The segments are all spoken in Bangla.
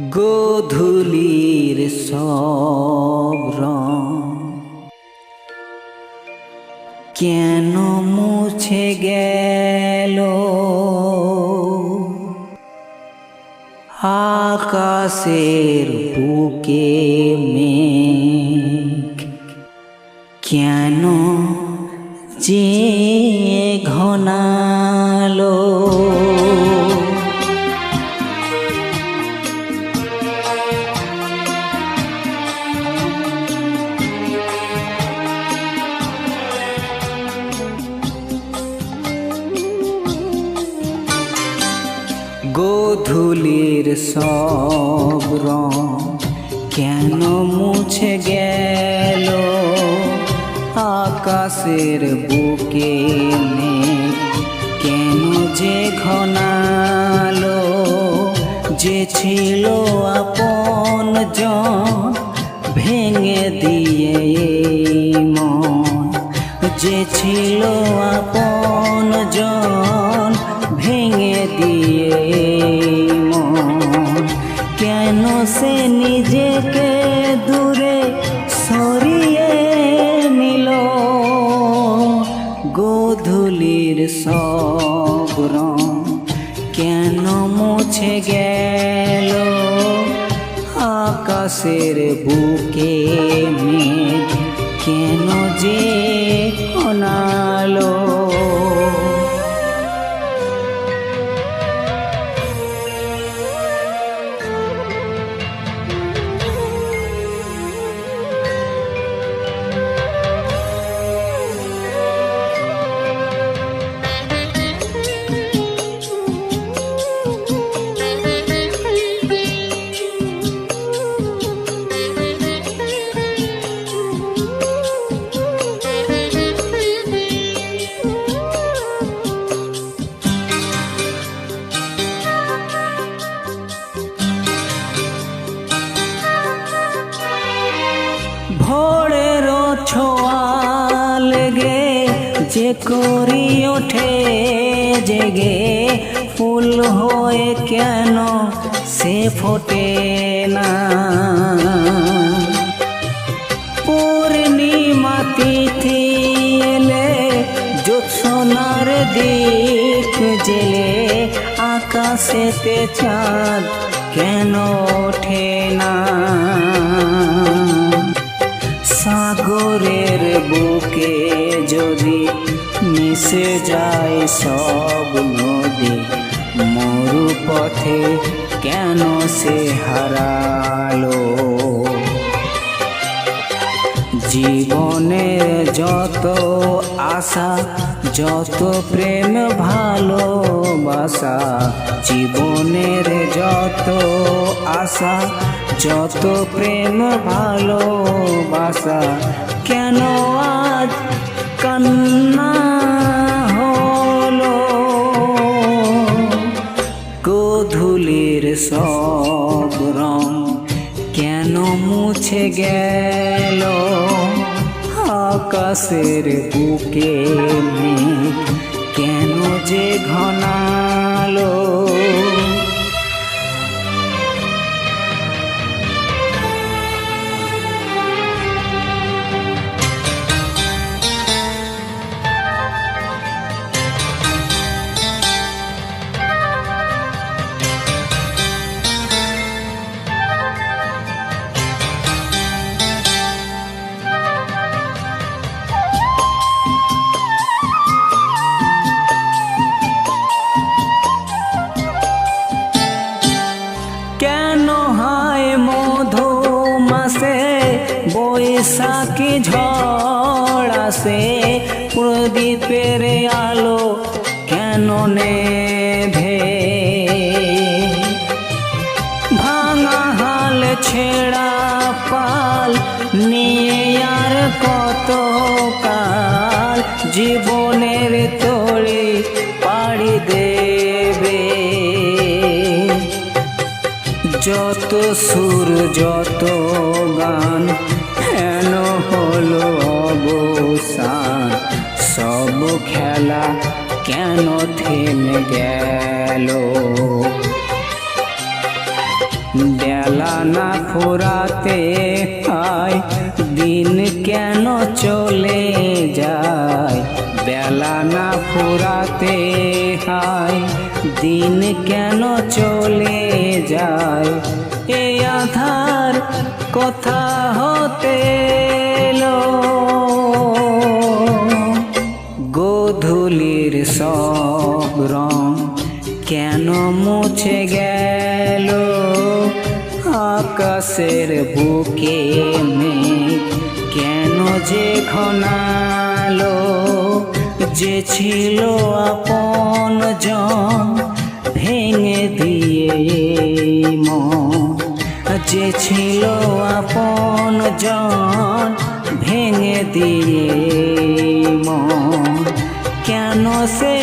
গোধূলির সব কেন মুছে গেল? আকাশের বুকে মেঘ গোধূলির সব রং কেন মুছে গেল? আকাশের বুকে কেন যে ঘনালো? যে ছিল আপন জন ভেঙে দিয়ে মন। যে ছিল আপন জন দিয়ে কেন সে নিজেকে দূরে সরিয়ে নিল? গোধূলির সব রং কেন মুছে গেল? আকাশের বুকে মেঘ কেন যে অনালো? ভোরের ছোঁয়া লেগে যে করি ওঠে জেগে, ফুল হয়ে কেন সে ফোটে না? পূর্ণিমা তিথি এলে জ্যোৎসনার দিক জেলে, আকাশেতে চাঁদ কেন ওঠে না? সাগরের বুকে যদি মিশে যায় সব নদী মরু পথে কেন সে হারালো? জীবনের যত আশা, যত প্রেম ভালোবাসা, জীবনের যত আশা যত প্রেম ভালোবাসা, কেন আজ কান্না হলো? গোধূলির সব রং কেন মুছে গেল? আকাশের বুকে কেন যে ঘনালো? বৈশাখী ঝড় আসে, প্রদীপের আলো কেন নেভে ভাঙা হাল ছেঁড়া পাল নিয়ে আর কত কাল? জীবনের তোড়ে পাড়ি দেবে। যত সুর, যত গান সব খেলা কেন থেমে গেল? বেলা না ফুরাতে হয় দিন কেন চলে যায়? বেলা না ফুরাতে হয় দিন কেন চলে যায়? এ আধার কথা হতে সব রং কেন মুছে গেল? আকাশের বুকে মেঘ কেন যে ঘনালো? যে ছিল আপন জন ভেঙে দিয়ে যে ছিল আপন জন ভেঙে দিয়ে মন। কেন সে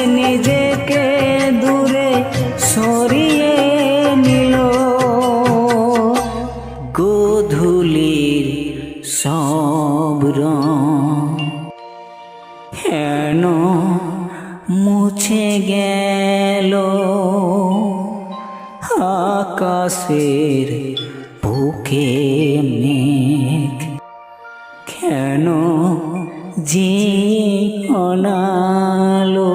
গোধূলির সব কেন মুছে গেল আকাশের বুকে মেঘ। কেন যে অনালো